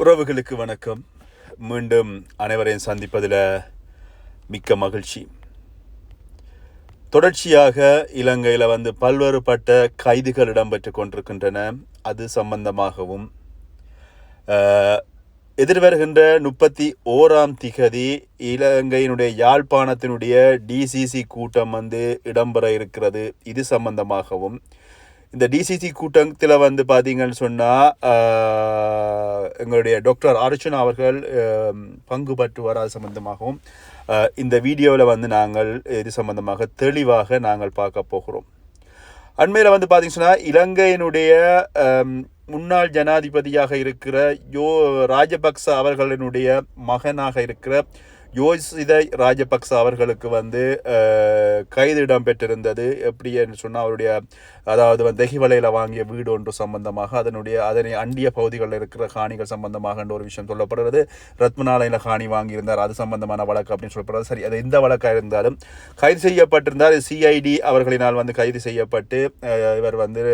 உறவுகளுக்கு வணக்கம். மீண்டும் அனைவரையும் சந்திப்பதில் மிக்க மகிழ்ச்சி. தொடர்ச்சியாக இலங்கையில் வந்து பல்வேறுபட்ட கைதுகள் இடம்பெற்று கொண்டிருக்கின்றன. அது சம்பந்தமாகவும் எதிர்வருகின்ற முப்பத்தி ஓராம் திகதி இலங்கையினுடைய யாழ்ப்பாணத்தினுடைய டிசிசி கூட்டம் வந்து இடம்பெற இருக்கிறது. இது சம்பந்தமாகவும் இந்த டிசிசி கூட்டத்தில் வந்து பார்த்தீங்கன்னு சொன்னால் எங்களுடைய டாக்டர் அர்ச்சனா அவர்கள் அஹ், பங்கு வராது சம்பந்தமாகவும் இந்த வீடியோவில் வந்து நாங்கள் இது சம்பந்தமாக தெளிவாக நாங்கள் பார்க்க போகிறோம். அண்மையில் வந்து பார்த்தீங்கன்னா சொன்னால் இலங்கையினுடைய முன்னாள் ஜனாதிபதியாக இருக்கிற யோ ராஜபக்ச அவர்களினுடைய மகனாக இருக்கிற யோசித ராஜபக்ச அவர்களுக்கு வந்து கைது இடம்பெற்றிருந்தது. எப்படி என்று சொன்னால் அவருடைய அதாவது வந்து தெஹிவலையில் வாங்கிய வீடு ஒன்று சம்பந்தமாக அதனுடைய அதனை அண்டிய பகுதிகளில் இருக்கிற காணிகள் சம்பந்தமாக என்ற ஒரு விஷயம் சொல்லப்படுறது ரத்மநாளையில் காணி வாங்கியிருந்தார். அது சம்பந்தமான வழக்கு அப்படின்னு சொல்லப்படுறது சரி அது எந்த வழக்காக இருந்தாலும் கைது செய்யப்பட்டிருந்தார். சிஐடி அவர்களினால் வந்து கைது செய்யப்பட்டு இவர் வந்து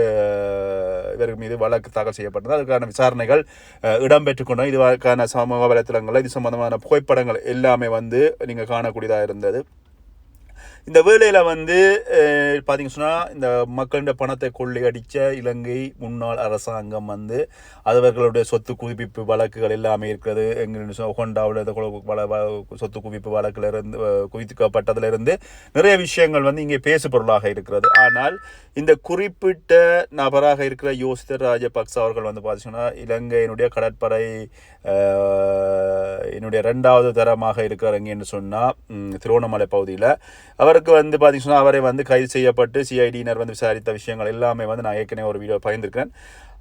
இவர் மீது வழக்கு தாக்கல் செய்யப்பட்டது. அதுக்கான விசாரணைகள் இடம்பெற்று கொண்டோம் இதுக்கான சமூக வலைத்தளங்களில் இது சம்பந்தமான புகைப்படங்கள் எல்லாமே வந்து நீங்கள் காணக்கூடியதாக இருந்தது. இந்த வேலையில் வந்து அஹ், பார்த்தீங்க சொன்னால் இந்த மக்களிட பணத்தை கொள்ளையடித்த இலங்கை முன்னாள் அரசாங்கம் வந்து அவர்களுடைய சொத்து குவிப்பு வழக்குகள் எல்லாமே இருக்கிறது. எங்கள் ஹொண்டாவில் இந்த வ- சொத்து குவிப்பு வழக்கில் இருந்து குவிக்கப்பட்டதிலிருந்து நிறைய விஷயங்கள் வந்து இங்கே பேசு பொருளாக இருக்கிறது. ஆனால் இந்த குறிப்பிட்ட நபராக இருக்கிற யோசித்த ராஜபக்ச அவர்கள் வந்து பார்த்தீங்கன்னா இலங்கையினுடைய கடற்படை என்னுடைய ரெண்டாவது தரமாக இருக்கிறாங்க என்று சொன்னால் திருவண்ணாமலை பகுதியில். அவர் அவருக்கு வந்து பார்த்தீங்கன்னா அவரை வந்து கைது செய்யப்பட்டு சிஐடியினர் வந்து விசாரித்த விஷயங்கள் எல்லாமே வந்து நான் ஏற்கனவே ஒரு வீடியோ பகிர்ந்திருக்கிறேன்.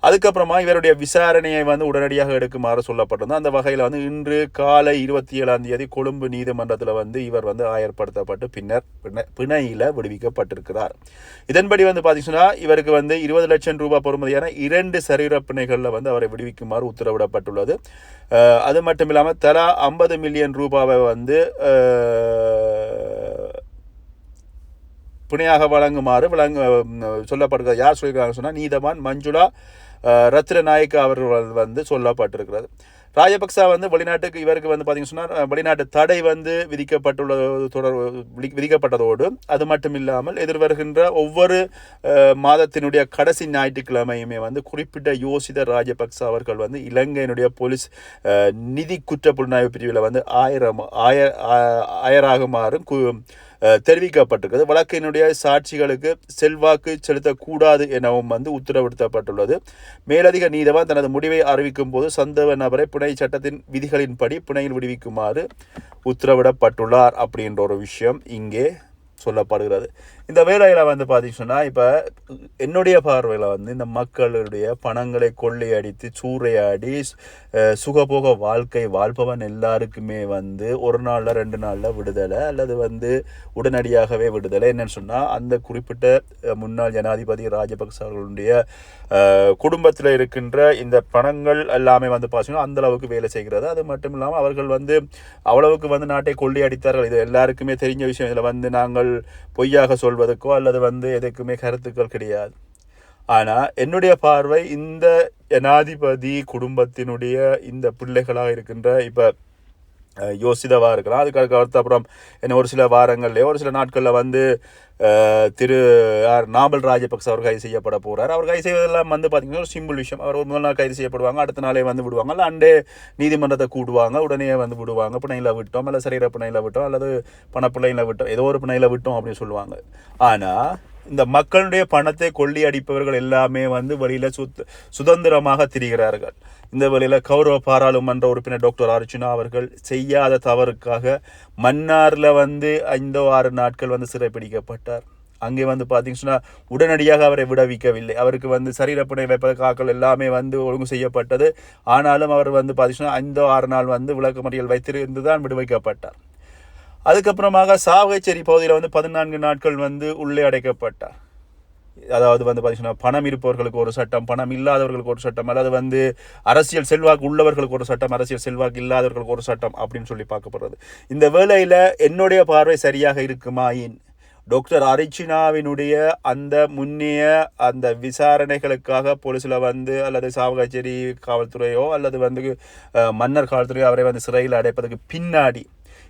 அதுக்கப்புறமா இவருடைய விசாரணையை வந்து உடனடியாக எடுக்குமாறு சொல்லப்பட்டிருந்தது. அந்த வகையில் வந்து இன்று காலை இருபத்தி ஏழாம் தேதி கொழும்பு நீதிமன்றத்தில் வந்து இவர் வந்து ஆயர்படுத்தப்பட்டு பின்னர் பிணை பிணையில் விடுவிக்கப்பட்டிருக்கிறார். இதன்படி வந்து பார்த்தீங்கன்னா இவருக்கு வந்து இருபது லட்சம் ரூபாய் பொறுமதியான இரண்டு சரீர பிணைகளில் வந்து அவரை விடுவிக்குமாறு உத்தரவிடப்பட்டுள்ளது. அது மட்டும் இல்லாமல் தலா ஐம்பது மில்லியன் ரூபாவை வந்து பிணையாக வழங்குமாறு வழங்க சொல்லப்படுகிறது யார் சொல்லியிருக்காங்க சொன்னால் நீதவான் மஞ்சுளா அஹ், அவர்கள் வந்து சொல்லப்பட்டிருக்கிறது. ராஜபக்சா வந்து வெளிநாட்டுக்கு இவருக்கு வந்து பார்த்தீங்கன்னு சொன்னால் வெளிநாட்டு தடை வந்து விதிக்கப்பட்டுள்ளது தொடர் விதி- விதிக்கப்பட்டதோடு அது மட்டும் இல்லாமல் எதிர்வருகின்ற ஒவ்வொரு மாதத்தினுடைய கடைசி ஞாயிற்றுக்கிழமையுமே வந்து குறிப்பிட்ட யோசித ராஜபக்ச அவர்கள் வந்து இலங்கையினுடைய போலீஸ் நிதி குற்ற புலனாய்வு பிரிவில் வந்து ஆயிரம் ஆய ஆ- ஆயராகுமாறும் கு தெரிவிக்கப்பட்டிருக்கிறது. வழக்கினுடைய சாட்சிகளுக்கு செல்வாக்கு செலுத்தக்கூடாது எனவும் வந்து உத்தரவிடுத்தப்பட்டுள்ளது மேலதிக நீதவான் தனது முடிவை அறிவிக்கும் போது சந்தேக நபரை புனை சட்டத்தின் விதிகளின்படி புனையில் விடுவிக்குமாறு உத்தரவிடப்பட்டுள்ளார் அப்படின்ற ஒரு விஷயம் இங்கே சொல்லப்படுகிறது. இந்த வேலையில் வந்து பார்த்தீங்கன்னா இப்போ என்னுடைய பார்வையில் வந்து இந்த மக்களுடைய பணங்களை கொள்ளையடித்து சூறையாடி சுகபோக வாழ்க்கை வாழ்பவன் எல்லாருக்குமே வந்து ஒரு நாளில் ரெண்டு நாளில் விடுதலை அல்லது வந்து உடனடியாகவே விடுதலை. என்னன்னு சொன்னால் அந்த குறிப்பிட்ட முன்னாள் ஜனாதிபதி ராஜபக்ச அவர்களுடைய குடும்பத்தில் இருக்கின்ற இந்த பணங்கள் எல்லாமே வந்து பார்த்தீங்கன்னா அந்த அளவுக்கு வேலை செய்கிறது. அது மட்டும் இல்லாமல் அவர்கள் வந்து அவ்வளவுக்கு வந்து நாட்டை கொள்ளையடித்தார்கள் இது எல்லாருக்குமே தெரிஞ்ச விஷயம். இதில் வந்து நாங்கள் பொய்யாக சொல் கொள்வதற்கோ அல்லது வந்து எதுக்குமே கருத்துக்கள் கிடையாது. ஆனால் என்னுடைய பார்வை இந்த ஜனாதிபதி குடும்பத்தினுடைய இந்த பிள்ளைகளாக இருக்கின்ற இப்போ யோசிதவாக இருக்கலாம். அதுக்கு அடுத்த அப்புறம் என்ன ஒரு சில வாரங்கள்லேயோ ஒரு சில நாட்களில் வந்து திரு யார் நாமல் ராஜபக்ச அவர் கைது செய்யப்பட போகிறார் அவர் கைது செய்வதெல்லாம் வந்து பார்த்திங்கன்னா ஒரு சிம்பிள் விஷயம். அவர் ஒரு முதல் நாள் கைது செய்யப்படுவாங்க அடுத்த நாளே வந்து விடுவாங்க. இல்லை அண்டே நீதிமன்றத்தை கூடுவாங்க உடனே வந்து விடுவாங்க. பிணையில் விட்டோம் இல்லை சரீர பிணையில் விட்டோம் அல்லது பணப்பிள்ளையில் விட்டோம் ஏதோ ஒரு பிணையில் விட்டோம் அப்படின்னு சொல்லுவாங்க. ஆனால் இந்த மக்களுடைய பணத்தை கொள்ளி அடிப்பவர்கள் எல்லாமே வந்து வெளியில் சுத் சுதந்திரமாக திரிகிறார்கள். இந்த வழியில் கௌரவ பாராளுமன்ற உறுப்பினர் டாக்டர் அர்ஜுனா அவர்கள் செய்யாத தவறுக்காக மன்னாரில் வந்து ஐந்தோ ஆறு நாட்கள் வந்து சிறைப்பிடிக்கப்பட்டார். அங்கே வந்து பார்த்தீங்கன்னா உடனடியாக அவரை விடவிக்கவில்லை. அவருக்கு வந்து சரீரப்படை வைப்பதற்காக்கள் எல்லாமே வந்து ஒழுங்கு செய்யப்பட்டது. ஆனாலும் அவர் வந்து பார்த்தீங்கன்னா ஐந்தோ ஆறு நாள் வந்து விளக்கமறியல் வைத்திருந்து தான் விடுவிக்கப்பட்டார். அதுக்கப்புறமாக சாவகச்சேரி பகுதியில் வந்து பதினான்கு நாட்கள் வந்து உள்ளே அடைக்கப்பட்டார். அதாவது வந்து பார்த்தீங்கன்னா பணம் இருப்பவர்களுக்கு ஒரு சட்டம் பணம் இல்லாதவர்களுக்கு ஒரு சட்டம் அல்லது வந்து அரசியல் செல்வாக்கு உள்ளவர்களுக்கு ஒரு சட்டம் அரசியல் செல்வாக்கு இல்லாதவர்களுக்கு ஒரு சட்டம் அப்படின்னு சொல்லி பார்க்கப்படுறது. இந்த வேலையில் என்னுடைய பார்வை சரியாக இருக்குமாயின் டாக்டர் அரிச்சினாவினுடைய அந்த முன்னைய அந்த விசாரணைகளுக்காக போலீஸில் வந்து அல்லது சாவகச்சேரி காவல்துறையோ அல்லது வந்து மன்னர் காவல்துறையோ அவரை வந்து சிறையில் அடைப்பதற்கு பின்னாடி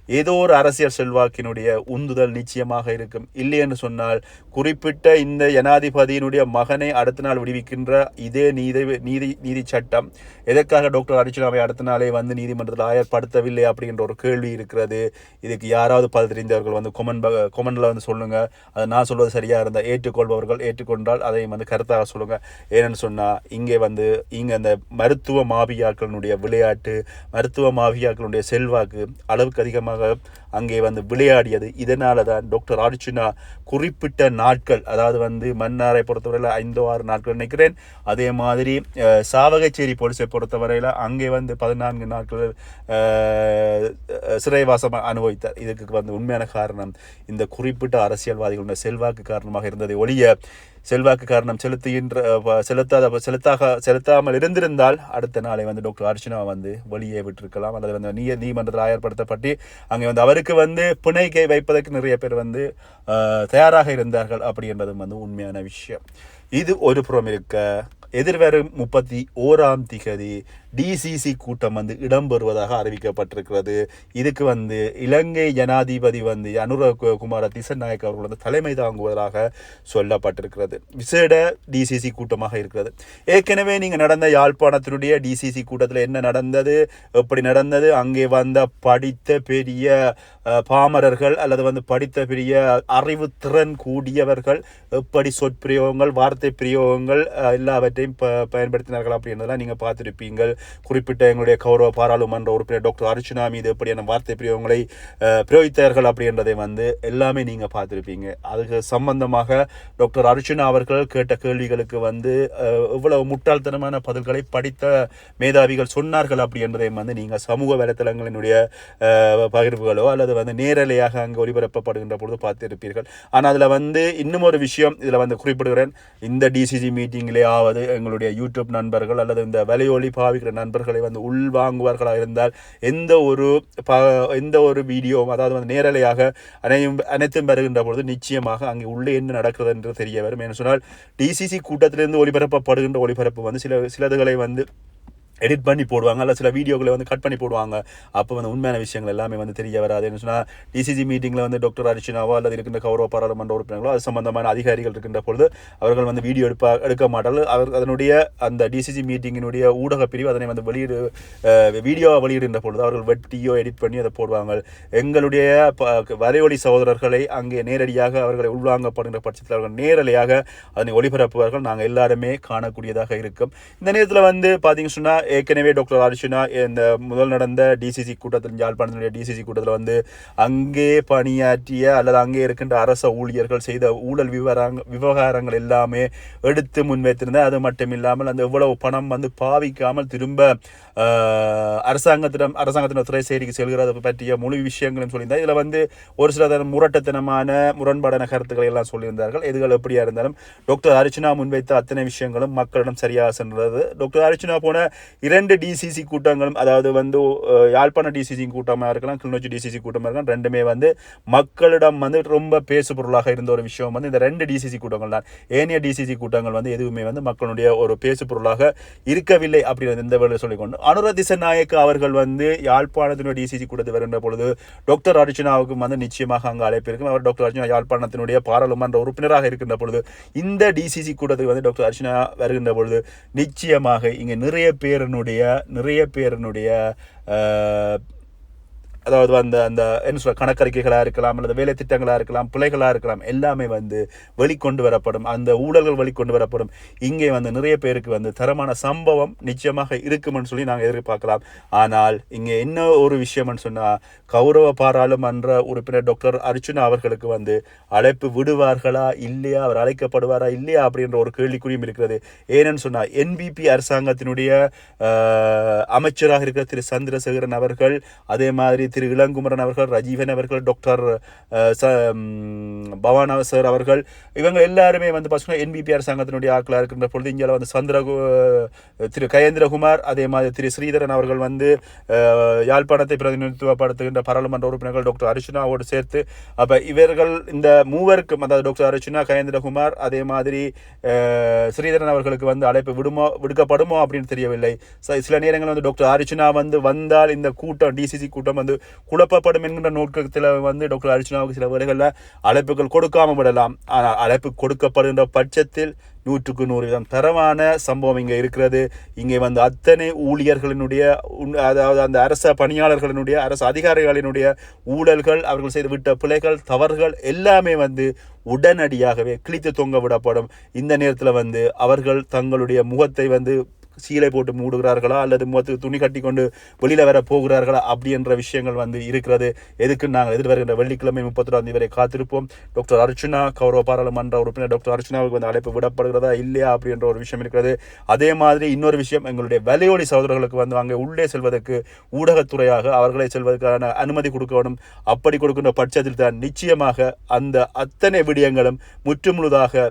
ஏதோ ஒரு அரசியல் செல்வாக்கினுடைய உந்துதல் நிச்சயமாக இருக்கும். இல்லை என்று சொன்னால் குறிப்பிட்ட இந்த ஜனாதிபதியினுடைய மகனை அடுத்த நாள் விடுவிக்கின்ற இதே நீதி நீதி நீதி சட்டம் எதற்காக டாக்டர் அர்ச்சுனாவை அடுத்த நாளே வந்து நீதிமன்றத்தில் ஆயர்படுத்தவில்லை அப்படின்ற ஒரு கேள்வி இருக்கிறது. இதுக்கு யாராவது பதில் தெரிந்தவர்கள் வந்து கொமன் கொமனில் வந்து சொல்லுங்கள் அதை நான் சொல்வது சரியாக இருந்தால் ஏற்றுக்கொள்பவர்கள் ஏற்றுக்கொண்டால் அதையும் வந்து கருத்தாக சொல்லுங்கள் ஏன்னு சொன்னால் இங்கே வந்து இங்கே அந்த மருத்துவ மாபியாக்களினுடைய விளையாட்டு மருத்துவ மாபியாக்களுடைய செல்வாக்கு அளவுக்கு அதிகமாக அங்கே வந்து விளையாடியது. இதனால தான் டாக்டர் அர்ச்சுனா குறிப்பிட்ட நாட்கள் அதாவது வந்து மன்னாரை பொறுத்தவரையில் ஐந்தோ ஆறு நாட்கள் நினைக்கிறேன். அதே மாதிரி சாவகச்சேரி போலீஸை பொறுத்தவரையில் அங்கே வந்து பதினான்கு நாட்கள் சிறைவாசம் அனுபவித்தார். இதுக்கு வந்து உண்மையான காரணம் இந்த குறிப்பிட்ட அரசியல்வாதிகளுடைய செல்வாக்கு காரணமாக இருந்ததை ஒழிய செல்வாக்கு காரணம் செலுத்துகின்ற செலுத்தாத செலுத்தாக செலுத்தாமல் இருந்திருந்தால் அடுத்த நாளை வந்து டாக்டர் அர்ச்சனா வந்து வெளியே விட்டிருக்கலாம். அல்லது வந்து நீய நீதிமன்றத்தில் ஆயர்படுத்தப்பட்டு அங்கே வந்து அவருக்கு வந்து பிணைக்கை வைப்பதற்கு நிறைய பேர் வந்து தயாராக இருந்தார்கள் அப்படி என்பதும் வந்து உண்மையான விஷயம். இது ஒரு புறம் இருக்க எதிர்வரும் முப்பத்தி ஓராம் திகதி டிசிசி கூட்டம் வந்து இடம்பெறுவதாக அறிவிக்கப்பட்டிருக்கிறது. இதுக்கு வந்து இலங்கை ஜனாதிபதி வந்து அனுர குமார திசநாயக் அவர்கள் வந்து தலைமை தாங்குவதாக சொல்லப்பட்டிருக்கிறது. விசேட டிசிசி கூட்டமாக இருக்கிறது. ஏற்கனவே நீங்கள் நடந்த யாழ்ப்பாணத்தினுடைய டிசிசி கூட்டத்தில் என்ன நடந்தது எப்படி நடந்தது அங்கே வந்த படித்த பெரிய பாமரர்கள் அல்லது வந்து படித்த பெரிய அறிவுத்திறன் கூடியவர்கள் எப்படி சொற்பிரயோகங்கள் வார்த்தை பிரயோகங்கள் எல்லாவற்றையும் எல்லாவற்றையும் ப பயன்படுத்தினார்கள் அப்படின்றதெல்லாம் நீங்கள் பார்த்துருப்பீங்கள். குறிப்பிட்ட எங்களுடைய கௌரவ பாராளுமன்ற உறுப்பினர் டாக்டர் அர்ச்சுனா மீது எப்படியான வார்த்தை பிரிவங்களை பிரயோகித்தார்கள் அப்படின்றதை வந்து எல்லாமே நீங்கள் பார்த்துருப்பீங்க. அதுக்கு சம்பந்தமாக டாக்டர் அர்ச்சுனா அவர்கள் கேட்ட கேள்விகளுக்கு வந்து இவ்வளவு முட்டாள்தனமான பதில்களை படித்த மேதாவிகள் சொன்னார்கள் அப்படி வந்து நீங்கள் சமூக வலைத்தளங்களினுடைய பகிர்வுகளோ அல்லது வந்து நேரலையாக அங்கே ஒளிபரப்பப்படுகின்ற பொழுது பார்த்திருப்பீர்கள். ஆனால் அதில் வந்து இன்னும் ஒரு விஷயம் இதில் வந்து குறிப்பிடுகிறேன். இந்த டிசிசி மீட்டிங்கிலே ஆவது எங்களுடைய யூடியூப் நண்பர்கள் அல்லது இந்த வலையொலி பாவிக்கிற நண்பர்களை வந்து உள்வாங்குவார்களாக இருந்தால் எந்த ஒரு ப எந்த ஒரு வீடியோவும் அதாவது வந்து நேரலையாக அனையும் அனைத்தும் பெறுகின்ற பொழுது நிச்சயமாக அங்கே உள்ளே என்ன நடக்கிறது என்று தெரிய வரும். என்று சொன்னால் டிசிசி கூட்டத்திலிருந்து ஒளிபரப்பப்படுகின்ற ஒளிபரப்பு வந்து சில சிலதுகளை வந்து எடிட் பண்ணி போடுவாங்க அல்ல சில வீடியோக்களை வந்து கட் பண்ணி போடுவாங்க. அப்போ வந்து உண்மையான விஷயங்கள் எல்லாமே வந்து தெரிய வராது. சொன்னால் டிசிஜி மீட்டிங்கில் வந்து டாக்டர் அர்ச்சனாவோ அல்லது இருக்கின்ற கௌரவ பாராளுமன்ற உறுப்பினர்களோ அது சம்பந்தமான அதிகாரிகள் இருக்கின்ற பொழுது அவர்கள் வந்து வீடியோ எடுப்பா எடுக்க மாட்டார்கள். அவர் அதனுடைய அந்த டிசிஜி மீட்டிங்கினுடைய ஊடக பிரிவு அதனை வந்து வெளியிடு வீடியோவை வெளியிடுகின்ற பொழுது அவர்கள் வெட்டியோ எடிட் பண்ணி அதை போடுவாங்க. எங்களுடைய ப- வரையொலி சகோதரர்களை அங்கே நேரடியாக அவர்களை உள்வாங்கப்படுகின்ற பட்சத்தில் அவர்கள் நேரலையாக அதனை ஒளிபரப்புவார்கள். நாங்கள் எல்லாருமே காணக்கூடியதாக இருக்கும். இந்த நேரத்தில் வந்து பார்த்தீங்கன்னு சொன்னால் ஏற்கனவே டாக்டர் அர்ச்சுனா இந்த முதல் நடந்த டிசிசி கூட்டத்தில் யாழ்ப்பாணத்தினுடைய டிசிசி கூட்டத்தில் வந்து அங்கே பணியாற்றிய அல்லது அங்கே இருக்கின்ற அரச ஊழியர்கள் செய்த ஊழல் விவரங்க விவகாரங்கள் எல்லாமே எடுத்து முன்வைத்திருந்தேன் அது மட்டும் இல்லாமல் அந்த எவ்வளவு பணம் வந்து பாவிக்காமல் திரும்ப அரசாங்கத்திடம் அரசாங்கத்தின் துறை செய்திக்கு செல்கிறது பற்றிய முழு விஷயங்களும் சொல்லியிருந்தார். இதில் வந்து ஒரு சில முரட்டத்தனமான முரண்பாடான கருத்துக்களை எல்லாம் சொல்லியிருந்தார்கள். எதுகள் எப்படியா இருந்தாலும் டாக்டர் அர்ச்சனா முன்வைத்த அத்தனை விஷயங்களும் மக்களிடம் சரியாக சென்றது. டாக்டர் அர்ச்சனா போன இரண்டு டிசிசி கூட்டங்களும் அதாவது வந்து யாழ்ப்பாண டிசிசி கூட்டமாக இருக்கலாம் கிளிநொச்சி டிசிசி கூட்டமாக இருக்கலாம் ரெண்டுமே வந்து மக்களிடம் வந்து ரொம்ப பேசு பொருளாக இருந்த ஒரு விஷயம் வந்து இந்த ரெண்டு டிசிசி கூட்டங்கள் தான். ஏனைய டிசிசி கூட்டங்கள் வந்து எதுவுமே வந்து மக்களுடைய ஒரு பேசு பொருளாக இருக்கவில்லை அப்படின்னு இந்த வேலை சொல்லிக்கொண்டு அனுர திசநாயக்க அவர்கள் வந்து யாழ்ப்பாணத்தினுடைய டிசிசி கூட்டத்தில் வருகின்ற பொழுது டாக்டர் அர்ச்சனாவுக்கும் வந்து நிச்சயமாக அங்கு அழைப்பு இருக்கும் அவர் டாக்டர் அர்ச்சனா யாழ்ப்பாணத்தினுடைய பாராளுமன்ற உறுப்பினராக இருக்கின்ற பொழுது இந்த டிசிசி கூட்டத்துக்கு வந்து டாக்டர் அர்ச்சனா வருகின்ற பொழுது நிச்சயமாக இங்கே நிறைய பேர் பேரனுடைய நிறைய பேரனுடைய அதாவது அந்த அந்த என்ன சொல்ற கணக்கறிக்கைகளாக இருக்கலாம் அல்லது வேலை திட்டங்களாக இருக்கலாம் பிள்ளைகளாக இருக்கலாம் எல்லாமே வந்து வெளிக்கொண்டு வரப்படும். அந்த ஊழல்கள் வெளிக்கொண்டு வரப்படும். இங்கே வந்து நிறைய பேருக்கு வந்து தரமான சம்பவம் நிச்சயமாக இருக்கும்னு சொல்லி நாங்கள் எதிர்பார்க்கலாம். ஆனால் இங்கே என்ன ஒரு விஷயம்னு சொன்னால் கௌரவ பாராளுமன்ற உறுப்பினர் டாக்டர் அர்ச்சுனா அவர்களுக்கு வந்து அழைப்பு விடுவார்களா இல்லையா அவர் அழைக்கப்படுவாரா இல்லையா அப்படின்ற ஒரு கேள்விக்குறியும் இருக்கிறது. ஏனென்னு சொன்னால் என்பிபி அரசாங்கத்தினுடைய அமைச்சராக இருக்கிற திரு சந்திரசேகரன் அவர்கள் அதே மாதிரி திரு இளங்குமரன் அவர்கள் ரஜீவன் அவர்கள் டாக்டர் ச பவானா சார் அவர்கள் இவங்க எல்லாருமே வந்து பார்த்தீங்கன்னா என்பிபிஆர் சங்கத்தினுடைய ஆட்களாக இருக்கின்ற பொழுது இங்கே வந்து சந்திர திரு கயேந்திரகுமார் அதே மாதிரி திரு ஸ்ரீதரன் அவர்கள் வந்து யாழ்ப்பாணத்தை பிரதிநிதித்துவப்படுத்துகின்ற பாராளுமன்ற உறுப்பினர்கள் டாக்டர் அர்ச்சனாவோடு சேர்த்து அப்போ இவர்கள் இந்த மூவருக்கும் அதாவது டாக்டர் அர்ச்சனா கயேந்திரகுமார் அதே மாதிரி ஸ்ரீதரன் அவர்களுக்கு வந்து அழைப்பு விடுமோ விடுக்கப்படுமோ அப்படின்னு தெரியவில்லை. சில நேரங்களில் வந்து டாக்டர் அர்ச்சனா வந்து வந்தால் இந்த கூட்டம் டிசிசி கூட்டம் வந்து குழப்பப்படும் என்கின்ற நோக்கத்தில் வந்து டாக்டர் அர்ச்சுனாவுக்கு சில வேலைகளில் அழைப்புகள் கொடுக்காமல் விடலாம். ஆனால் அழைப்பு கொடுக்கப்படுகின்ற பட்சத்தில் நூற்றுக்கு நூறு விதம் தரமான சம்பவம் இங்கே இருக்கிறது. இங்கே வந்து அத்தனை ஊழியர்களினுடைய உண்- அதாவது அந்த அரச பணியாளர்களினுடைய அரசு அதிகாரிகளினுடைய ஊழல்கள் அவர்கள் செய்து விட்ட பிழைகள் தவறுகள் எல்லாமே வந்து உடனடியாகவே கிழித்து தொங்க விடப்படும். இந்த நேரத்தில் வந்து அவர்கள் தங்களுடைய முகத்தை வந்து சீலை போட்டு மூடுகிறார்களா அல்லது மொத்த துணி கட்டி கொண்டு வெளியில் வர போகிறார்களா அப்படி என்ற விஷயங்கள் வந்து இருக்கிறது. எதுக்கு நாங்கள் எதிர்வருகின்ற வெள்ளிக்கிழமை முப்பத்தொராம் தேதி வரை காத்திருப்போம். டாக்டர் அர்ச்சுனா கௌரவ பாராளுமன்ற உறுப்பினர் டாக்டர் அர்ச்சுனாவுக்கு வந்து அழைப்பு விடப்படுகிறதா இல்லையா அப்படின்ற ஒரு விஷயம் இருக்கிறது. அதே மாதிரி இன்னொரு விஷயம் எங்களுடைய வலையொலி சகோதரர்களுக்கு வந்து அங்கே உள்ளே செல்வதற்கு ஊடகத்துறையாக அவர்களை செல்வதற்கான அனுமதி கொடுக்கணும். அப்படி கொடுக்கின்ற பட்சத்தில் தான் நிச்சயமாக அந்த அத்தனை விடயங்களும் முற்றுமுழுதாக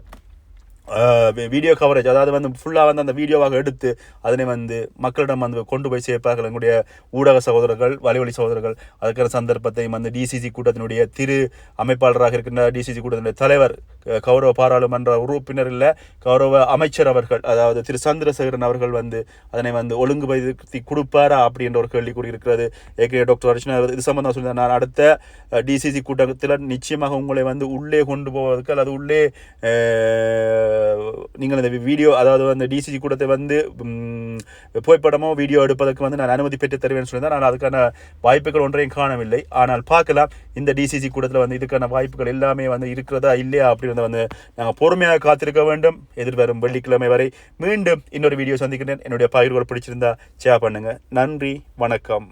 வீடியோ கவரேஜ் அதாவது வந்து ஃபுல்லாக வந்து அந்த வீடியோவாக எடுத்து அதனை வந்து மக்களிடம் வந்து கொண்டு போய் சேர்ப்பார்கள். எங்களுடைய ஊடக சகோதரர்கள் வலைவழி சகோதரர்கள் அதுக்கான சந்தர்ப்பத்தையும் வந்து டிசிசி கூட்டத்தினுடைய திரு அமைப்பாளராக இருக்கின்ற டிசிசி கூட்டத்தினுடைய தலைவர் கௌரவ பாராளுமன்ற உறுப்பினர் இல்லை கௌரவ அமைச்சர் அவர்கள் அதாவது திரு சந்திரசேகரன் அவர்கள் வந்து அதனை வந்து ஒழுங்குபடுத்தி கொடுப்பாரா அப்படின்ற ஒரு கேள்விக்குறி இருக்கிறது. ஏற்கனவே டாக்டர் அர்ச்சனா இது சம்பந்தம் சொல்லி நான் அடுத்த டிசிசி கூட்டத்தில் நிச்சயமாக உங்களை வந்து உள்ளே கொண்டு போவதற்கு அல்லது உள்ளே நீங்கள் இந்த வீடியோ அதாவது அந்த டிசிஜி கூடத்தை வந்து புகைப்படமோ வீடியோ எடுப்பதற்கு வந்து நான் அனுமதி பெற்று தருவேன் சொல்லியிருந்தேன் நான் அதுக்கான வாய்ப்புகள் ஒன்றையும் காணவில்லை. ஆனால் பார்க்கலாம் இந்த டிசிசி கூட்டத்தில் வந்து இதுக்கான வாய்ப்புகள் எல்லாமே வந்து இருக்கிறதா இல்லையா அப்படின்றத வந்து நாங்கள் பொறுமையாக காத்திருக்க வேண்டும். எதிர்வரும் வெள்ளிக்கிழமை வரை மீண்டும் இன்னொரு வீடியோ சந்திக்கிறேன். என்னுடைய பகிர்வுகள் பிடிச்சிருந்தா ஷேர் பண்ணுங்கள் நன்றி வணக்கம்.